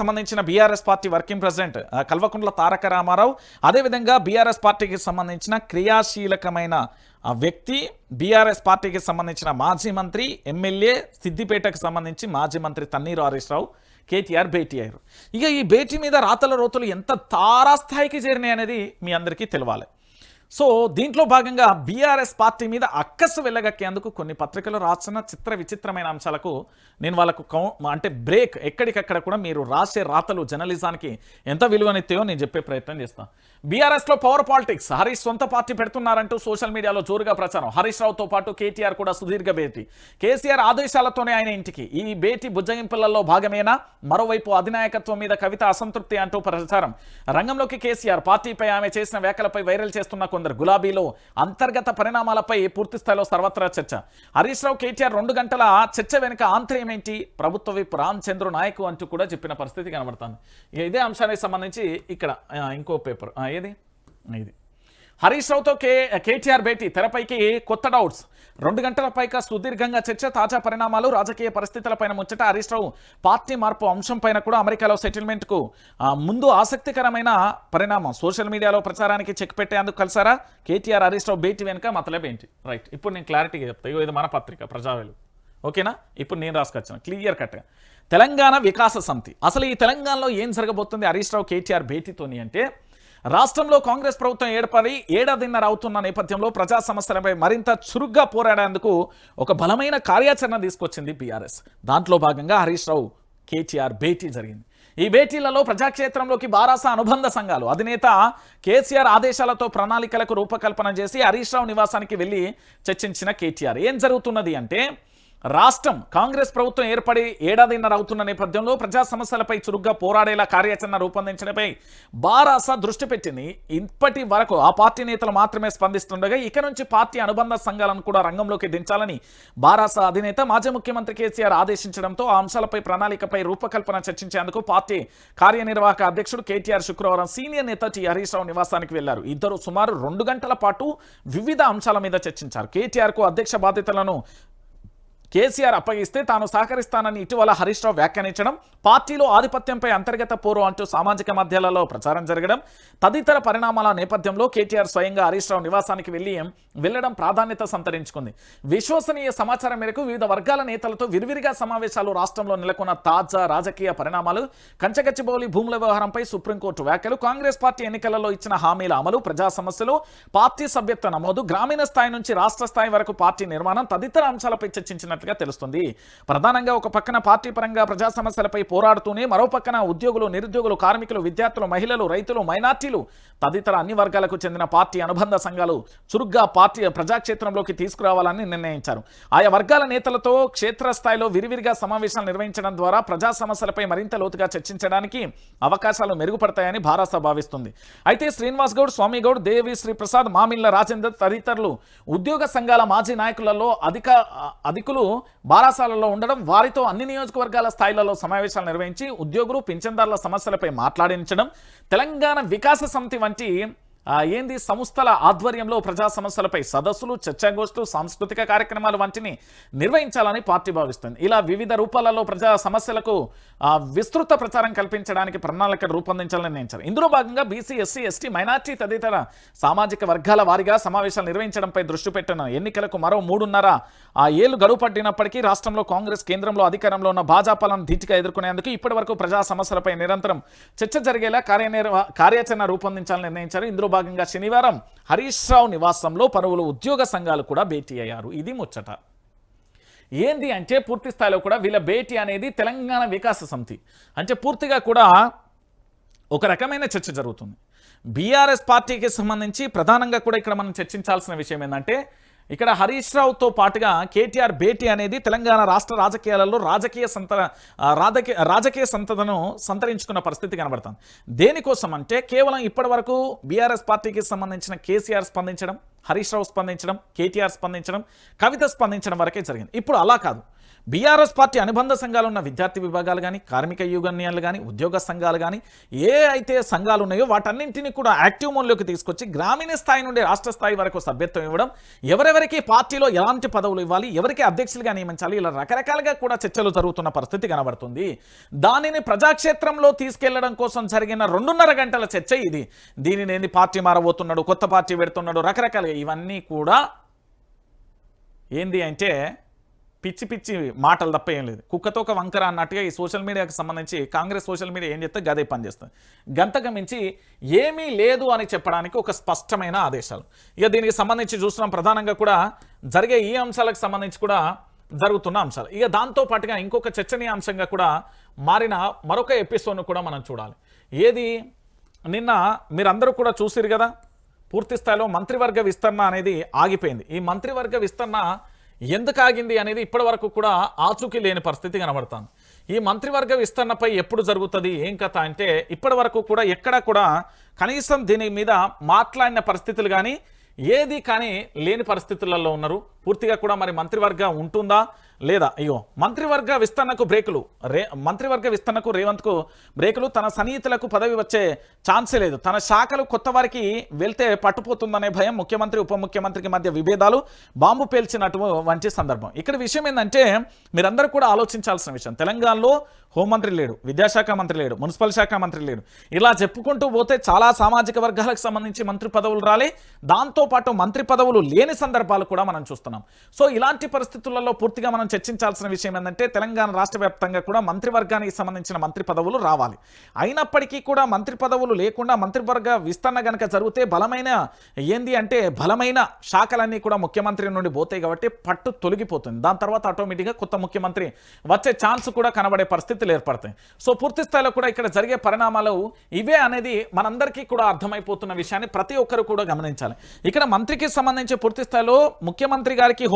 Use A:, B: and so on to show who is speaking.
A: సంబంధించిన BRS party working president Kalvakundla Kalvakuntla Taraka Ramarao. అదేవిధంగా BRS పార్టీకి సంబంధించిన క్రియాశీలకమైన వ్యక్తి బీఆర్ఎస్ పార్టీకి సంబంధించిన మాజీ మంత్రి ఎమ్మెల్యే సిద్దిపేటకు సంబంధించి మాజీ మంత్రి తన్నీరు హరీష్ రావు కేటీఆర్ భేటీ అయ్యారు. ఇక ఈ భేటీ మీద రాతల రోతులు ఎంత తారాస్థాయికి చేరినాయి అనేది మీ అందరికీ తెలియాలి సో దీంట్లో భాగంగా బీఆర్ఎస్ పార్టీ మీద అక్కసు వెళ్ళగక్కేందుకు కొన్ని పత్రికలు రాసిన చిత్ర విచిత్రమైన అంశాలకు నేను వాళ్ళకు అంటే బ్రేక్ ఎక్కడికక్కడ కూడా మీరు రాసే రాతలు జర్నలిజానికి ఎంత విలువనెత్తాయో నేను చెప్పే ప్రయత్నం చేస్తాను బీఆర్ఎస్లో పవర్ పాలిటిక్స్ హరీష్ సొంత పార్టీ పెడుతున్నారంటూ సోషల్ మీడియాలో జోరుగా ప్రచారం. హరీష్ రావుతో పాటు కేటీఆర్ కూడా సుదీర్ఘ భేటీ. కేసీఆర్ ఆదేశాలతోనే ఆయన ఇంటికి. ఈ భేటీ బుజ్జగింపులలో భాగమేనా? మరోవైపు అధినాయకత్వం మీద కవిత అసంతృప్తి అంటూ ప్రచారం. రంగంలోకి కేసీఆర్ పార్టీపై ఆమె చేసిన వ్యాఖ్యలపై వైరల్ చేస్తున్న కొందరు గులాబీలో అంతర్గత పరిణామాలపై పూర్తి స్థాయిలో సర్వత్రా చర్చ. హరీష్ రావు కేటీఆర్ రెండు గంటల చర్చ వెనుక ఆంతర్యం ఏంటి? ప్రభుత్వ విప్ రామచంద్ర నాయకు అంటూ కూడా చెప్పిన పరిస్థితి కనబడుతుంది. ఇదే అంశానికి సంబంధించి ఇక్కడ ఇంకో పేపర్ ఏది? ఇది. హరీష్ రావుతో కే కేటీఆర్ భేటీ తెరపైకి కొత్త డౌట్స్. రెండు గంటల పైగా సుదీర్ఘంగా చర్చ తాజా పరిణామాలు రాజకీయ పరిస్థితులపైన ముచ్చట. హరీష్ రావు పార్టీ మార్పు అంశం పైన కూడా అమెరికాలో సెటిల్మెంట్కు ముందు ఆసక్తికరమైన పరిణామం. సోషల్ మీడియాలో ప్రచారానికి చెక్ పెట్టేందుకు కలిసారా? కేటీఆర్ హరీష్ రావు భేటీ వెనుక మతలబేంటి రైట్. ఇప్పుడు నేను క్లారిటీగా చెప్తా. ఇగో ఇది మన పత్రిక ప్రజావేలు. ఓకేనా? ఇప్పుడు నేను రాసుకొచ్చాను. క్లియర్ కట్గా. తెలంగాణ వికాస సమితి. అసలు ఈ తెలంగాణలో ఏం జరగబోతుంది? హరీష్ రావు కేటీఆర్ భేటీతోని అంటే రాష్ట్రంలో కాంగ్రెస్ ప్రభుత్వం ఏర్పడి ఏడాదిన్నర అవుతున్న నేపథ్యంలో ప్రజా సమస్యలపై మరింత చురుగ్గా పోరాడేందుకు ఒక బలమైన కార్యాచరణ తీసుకొచ్చింది బీఆర్ఎస్. దాంట్లో భాగంగా హరీష్ రావు కేటీఆర్ భేటీ జరిగింది. ఈ భేటీలలో ప్రజాక్షేత్రంలోకి బారాస అనుబంధ సంఘాలు అధినేత కేసీఆర్ ఆదేశాలతో ప్రణాళికలకు రూపకల్పన చేసి హరీష్ రావు నివాసానికి వెళ్ళి చర్చించిన కేటీఆర్. ఏం జరుగుతున్నది అంటే రాష్ట్రం కాంగ్రెస్ ప్రభుత్వం ఏర్పడి ఏడాదిన్నర అవుతున్న నేపథ్యంలో ప్రజా సమస్యలపై చురుగ్గా పోరాడేలా కార్యాచరణ రూపొందించడంపై బారాస దృష్టి పెట్టింది. ఇప్పటి వరకు ఆ పార్టీ నేతలు మాత్రమే స్పందిస్తుండగా ఇక నుంచి పార్టీ అనుబంధ సంఘాలను కూడా రంగంలోకి దించాలని బారాస అధినేత మాజీ ముఖ్యమంత్రి కేసీఆర్ ఆదేశించడంతో ఆ అంశాలపై ప్రణాళికపై రూపకల్పన చర్చించేందుకు పార్టీ కార్యనిర్వాహక అధ్యక్షుడు కేటీఆర్ శుక్రవారం సీనియర్ నేత టి హరీష్ రావు నివాసానికి వెళ్ళారు. ఇద్దరు సుమారు రెండు గంటల పాటు వివిధ అంశాల మీద చర్చించారు. కేటీఆర్కు అధ్యక్ష బాధ్యతలను కేసీఆర్ అప్పగిస్తే తాను సహకరిస్తానని ఇటీవల హరీష్ రావు వ్యాఖ్యానించడం పార్టీలో ఆధిపత్యంపై అంతర్గత పోరు అంటూ సామాజిక మాధ్యమాలలో ప్రచారం జరగడం తదితర పరిణామాల నేపథ్యంలో కేటీఆర్ స్వయంగా హరీష్ రావు నివాసానికి వెళ్ళి వెళ్ళడం ప్రాధాన్యత సంతరించుకుంది. విశ్వసనీయ సమాచారం మేరకు వివిధ వర్గాల నేతలతో విరివిరిగా సమావేశాలు రాష్ట్రంలో నెలకొన్న తాజా రాజకీయ పరిణామాలు కంచగచ్చిబౌలి భూముల వ్యవహారంపై సుప్రీంకోర్టు వ్యాఖ్యలు కాంగ్రెస్ పార్టీ ఎన్నికలలో ఇచ్చిన హామీల అమలు ప్రజా సమస్యలు పార్టీ సభ్యత్వ నమోదు గ్రామీణ స్థాయి నుంచి రాష్ట్ర స్థాయి వరకు పార్టీ నిర్మాణం తదితర అంశాలపై చర్చించిన చర్చించినట్లుగా తెలుస్తుంది. ప్రధానంగా ఒక పక్కన పార్టీ పరంగా ప్రజా సమస్యలపై పోరాడుతూనే మరో పక్కన ఉద్యోగులు నిరుద్యోగులు కార్మికులు విద్యార్థులు మహిళలు రైతులు మైనార్టీలు తదితర అన్ని వర్గాలకు చెందిన పార్టీ అనుబంధ సంఘాలు చురుగ్గా పార్టీ ప్రజాక్షేత్రంలోకి తీసుకురావాలని నిర్ణయించారు. ఆయా వర్గాల నేతలతో క్షేత్రస్థాయిలో విరివిరిగా సమావేశాలు నిర్వహించడం ద్వారా ప్రజా సమస్యలపై మరింత లోతుగా చర్చించడానికి అవకాశాలు మెరుగుపడతాయని భారత భావిస్తుంది. అయితే శ్రీనివాస్ గౌడ్ స్వామి గౌడ్ దేవి శ్రీ ప్రసాద్ మామిళ్ళ రాజేందర్ తదితరులు ఉద్యోగ సంఘాల మాజీ నాయకులలో అధిక అధికులు బారాసాలలో ఉండడం వారితో అన్ని నియోజకవర్గాల స్థాయిలలో సమావేశాలు నిర్వహించి ఉద్యోగులు పింఛన్దారుల సమస్యలపై మాట్లాడించడం తెలంగాణ వికాస సమితి వంటి ఏంది? సంస్థల ఆధ్వర్యంలో ప్రజా సమస్యలపై సదస్సులు చర్చాగోష్ఠులు సాంస్కృతిక కార్యక్రమాలు వంటిని నిర్వహించాలని పార్టీ భావిస్తుంది. ఇలా వివిధ రూపాలలో ప్రజా సమస్యలకు విస్తృత ప్రచారం కల్పించడానికి ప్రణాళిక రూపొందించాలని నిర్ణయించారు. ఇందులో భాగంగా బీసీ ఎస్సీ ఎస్టీ మైనార్టీ తదితర సామాజిక వర్గాల వారీగా సమావేశాలు నిర్వహించడంపై దృష్టి పెట్టిన ఎన్నికలకు మరో మూడున్నర ఆ ఏళ్ళు గడువు పట్టినప్పటికీ రాష్ట్రంలో కాంగ్రెస్ కేంద్రంలో అధికారంలో ఉన్న భాజపాలను ధీటిగా ఎదుర్కొనేందుకు ఇప్పటివరకు ప్రజా సమస్యలపై నిరంతరం చర్చ జరిగేలా కార్యనిర్వ కార్యాచరణ రూపొందించాలని నిర్ణయించారు. ఇందులో భాగంగా శనివారం హరీష్ రావు నివాసంలో పలువురు ఉద్యోగ సంఘాలు కూడా భేటీ అయ్యారు. ఇది ముచ్చట. ఏంది అంటే పూర్తి స్థాయిలో కూడా వీళ్ళ భేటీ అనేది తెలంగాణ వికాస సమితి. అంటే పూర్తిగా కూడా ఒక రకమైన చర్చ జరుగుతుంది. బీఆర్ఎస్ పార్టీకి సంబంధించి ప్రధానంగా కూడా ఇక్కడ మనం చర్చించాల్సిన విషయం ఏంటంటే ఇక్కడ హరీష్ రావుతో పాటుగా కేటీఆర్ భేటీ అనేది తెలంగాణ రాష్ట్ర రాజకీయాలలో రాజకీయ సంత రాజకీయ రాజకీయ సంతతను సంతరించుకున్న పరిస్థితి కనబడుతుంది. దేనికోసం అంటే కేవలం ఇప్పటి వరకు బీఆర్ఎస్ పార్టీకి సంబంధించిన కేసీఆర్ స్పందించడం హరీష్ రావు స్పందించడం కేటీఆర్ స్పందించడం కవిత స్పందించడం వరకే జరిగింది. ఇప్పుడు అలా కాదు. బీఆర్ఎస్ పార్టీ అనుబంధ సంఘాలు ఉన్న విద్యార్థి విభాగాలు కానీ కార్మిక యూనియన్లు కానీ ఉద్యోగ సంఘాలు కానీ ఏ అయితే సంఘాలు ఉన్నాయో వాటన్నింటినీ కూడా యాక్టివ్ మోడ్లోకి తీసుకొచ్చి గ్రామీణ స్థాయి నుండి రాష్ట్ర స్థాయి వరకు సభ్యత్వం ఇవ్వడం ఎవరెవరికి పార్టీలో ఎలాంటి పదవులు ఇవ్వాలి ఎవరికి అధ్యక్షులుగా నియమించాలి ఇలా రకరకాలుగా కూడా చర్చలు జరుగుతున్న పరిస్థితి కనబడుతుంది. దానిని ప్రజాక్షేత్రంలో తీసుకెళ్ళడం కోసం జరిగిన రెండున్నర గంటల చర్చ ఇది. దీనిని ఏంది పార్టీ మారబోతున్నాడు కొత్త పార్టీ పెడుతున్నాడు రకరకాలుగా ఇవన్నీ కూడా ఏంది అంటే పిచ్చి పిచ్చి మాటలు తప్ప ఏం లేదు. కుక్కతో ఒక వంకర అన్నట్టుగా ఈ సోషల్ మీడియాకి సంబంధించి కాంగ్రెస్ సోషల్ మీడియా ఏం చెప్తే గదే పనిచేస్తుంది గంతకు మించి ఏమీ లేదు అని చెప్పడానికి ఒక స్పష్టమైన ఆదేశాలు. ఇక దీనికి సంబంధించి చూస్తున్నాం ప్రధానంగా కూడా జరిగే ఈ అంశాలకు సంబంధించి కూడా జరుగుతున్న అంశాలు. ఇక దాంతో పాటుగా ఇంకొక చర్చనీయాంశంగా కూడా మారిన మరొక ఎపిసోడ్ను కూడా మనం చూడాలి. ఏది? నిన్న మీరందరూ కూడా చూసిరు కదా? పూర్తి స్థాయిలో మంత్రివర్గ విస్తరణ అనేది ఆగిపోయింది. ఈ మంత్రివర్గ విస్తరణ ఎందుకు ఆగింది అనేది ఇప్పటి వరకు కూడా ఆచూకీ లేని పరిస్థితి కనబడుతుంది. ఈ మంత్రివర్గ విస్తరణపై ఎప్పుడు జరుగుతుంది ఏం కథ అంటే ఇప్పటి వరకు కూడా ఎక్కడ కూడా కనీసం దీని మీద మాట్లాడిన పరిస్థితులు కానీ ఏది కానీ లేని పరిస్థితులలో ఉన్నారు. పూర్తిగా కూడా మరి మంత్రివర్గం ఉంటుందా? లేదా అయ్యో మంత్రివర్గ విస్తరణకు బ్రేకులు. రే మంత్రివర్గ విస్తరణకు రేవంత్కు బ్రేకులు. తన సన్నిహితులకు పదవి వచ్చే ఛాన్సే లేదు. తన శాఖలు కొత్త వారికి వెళ్తే పట్టుపోతుందనే భయం ముఖ్యమంత్రి ఉప ముఖ్యమంత్రికి మధ్య విభేదాలు బాంబు పేల్చినట్టు వంటి సందర్భం. ఇక్కడ విషయం ఏంటంటే మీరందరూ కూడా ఆలోచించాల్సిన విషయం. తెలంగాణలో హోంమంత్రి లేడు విద్యాశాఖ మంత్రి లేడు మున్సిపల్ శాఖ మంత్రి లేడు. ఇలా చెప్పుకుంటూ పోతే చాలా సామాజిక వర్గాలకు సంబంధించి మంత్రి పదవులు రాలే. దాంతోపాటు మంత్రి పదవులు లేని సందర్భాలు కూడా మనం చూస్తున్నాం. సో ఇలాంటి పరిస్థితులలో పూర్తిగా మనం చర్చించాల్సిన విషయం ఏంటంటే తెలంగాణ రాష్ట్ర వ్యాప్తంగా కూడా మంత్రివర్గానికి సంబంధించిన మంత్రి పదవులు రావాలి. అయినప్పటికీ కూడా మంత్రి పదవులు లేకుండా మంత్రివర్గ విస్తరణ గనక జరిగితే బలమైన ఏంది అంటే బలమైన శాఖలన్నీ కూడా ముఖ్యమంత్రి నుండి పోతాయి కాబట్టి పట్టు తొలగిపోతుంది. దాని తర్వాత ఆటోమేటిక్గా కొత్త ముఖ్యమంత్రి వచ్చే ఛాన్స్ కూడా కనబడే పరిస్థితులు ఏర్పడతాయి. సో పూర్తి స్థాయిలో కూడా ఇక్కడ జరిగే పరిణామాలు ఇవే అనేది మనందరికీ కూడా అర్థమైపోతున్న విషయాన్ని ప్రతి ఒక్కరు కూడా గమనించాలి. ఇక్కడ మంత్రికి సంబంధించి పూర్తి స్థాయిలో ముఖ్యమంత్రి గారికి